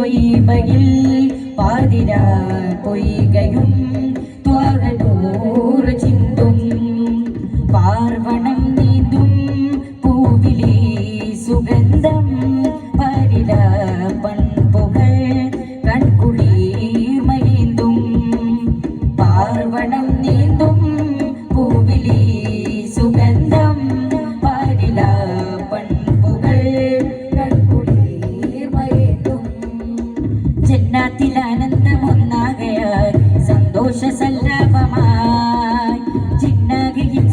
പൊയ്മയിൽ പാതിരാ പൊയ്കയും ത്വകനൂർ ചിന്തും പാർവണം നീന്തും പൂവിലി സുഗന്ധം പരിര പൺപുകൾ കൺകുളിർമയേന്തും പാർവണം ജന്നാത്തിൽ ആനന്ദമൊന്നാകയാൽ സന്തോഷ സല്ലാപമായി ചിന്നാകയിൽ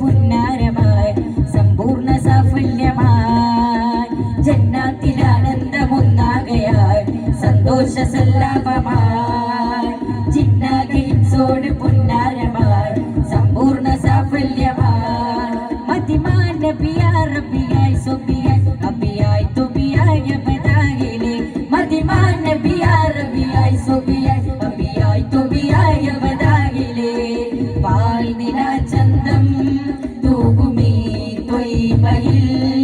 പുന്നാരമായി സമ്പൂർണ സാഫല്യമായി. ജന്നാത്തിൽ ആനന്ദമൊന്നാകയാൽ സന്തോഷ സല്ലാപമായി ചന്തം തൂകുമീ തൊയ്മയിൽ പാതിര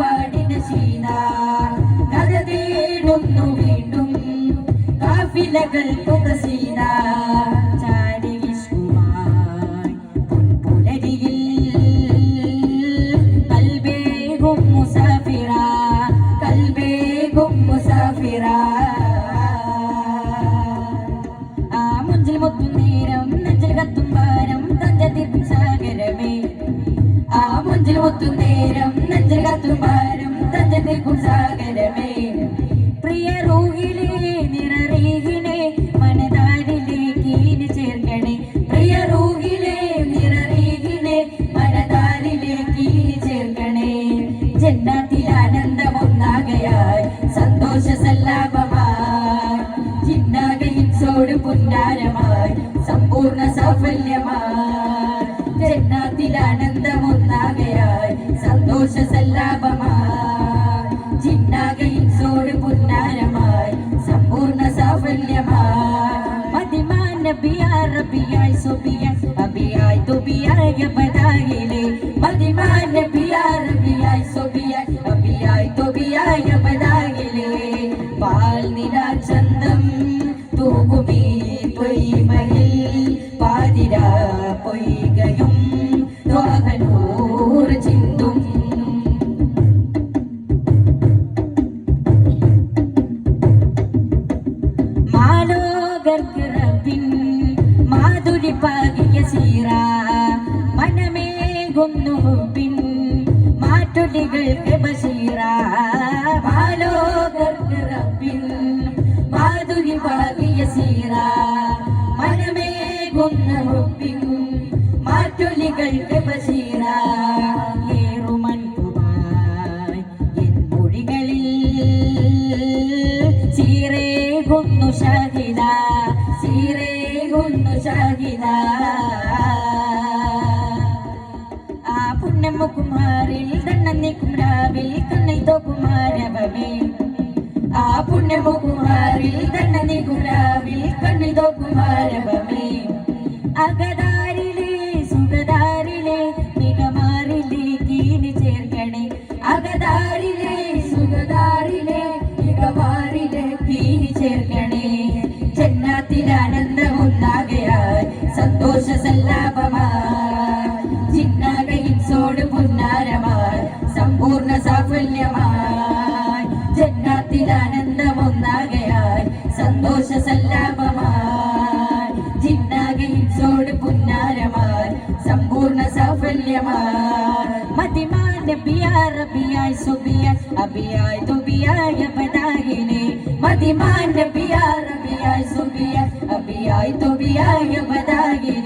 കാറ്റുപാടിന് ശീന കഥ തേടുന്നു വീണ്ടും. കാഫിലകൾ പുകസീത ചാരി വിഷ്ണുവായി പുൻപുലരിയിൽ കൽബേകും മുസാഫിറ കൽബേകും മുസാഫിറ ആ മുഞ്ചിൽ മുത്തും നേരം നെഞ്ചിൽ കത്തും ഭാരം തഞ്ചതിർക്കും സാഗരമേ ആ മുഞ്ചിൽ മുത്തും നേരം ചേർക്കണേ ജന്നാത്തിൽ ആനന്ദമൊന്നാകയായി സന്തോഷ സല്ലാപമായി സുബിയായി അബിയായി തുബിയായി അബദായിലെ മതിമാൻ നബിയാ റബിയായി സുബിയായി അബിയായി തുബിയായി അബദായിലെ പാൽ നില ചന്തം തൂകുമീ പൊയ്മയിൽ പാതിര പൊയ്കയും ത്വാഹനൂർ ചിന്തും. മാലോകർക്ക് മാധുരി പാകിയ സീറ. മനമേകുന്നു പിൻ മാറ്റുലികൾക്ക് ബഷീറ മാലോകർക്ക് റബ്ബിൻ പാകിയ സീറ. മനമേകുന്നു പിൻ മാറ്റുലികൾക്ക് ബഷീറ ഏറുമൻ കൊന്നു എൻ ഷാഹിദ ആ പുണ്യമുകുമാരിൽ ദണ്ണന്നിക്കും രാവിൽ കണ്ണിൽ കുമാരവമേ. ആ പുണ്യമുകുമാരിൽ ദണ്ണന്നിക്കും രാവിൽ കണ്ണിൽ സല്ലാപമായി ചിന്നാകയിൽ സോട് പുന്നാരമായി. സമ്പൂർണ സാഫല്യമായി. ജന്നാത്തിൽ ആനന്ദമൊന്നാകയാൽ സന്തോഷ സല്ലാപമായി. ജിന്നാകയിൽ സോട് പുന്നാരമായി. സമ്പൂർണ സാഫല്യമായി. മതിമാൻ നബിയാ റബിയായി സുബിയായി അബിയായി തുബിയായി അബദാഹിനെ മതിമാൻ നബിയാ റബിയായി സുബിയായി അബിയായി തുബിയായി അബദാഹിനെ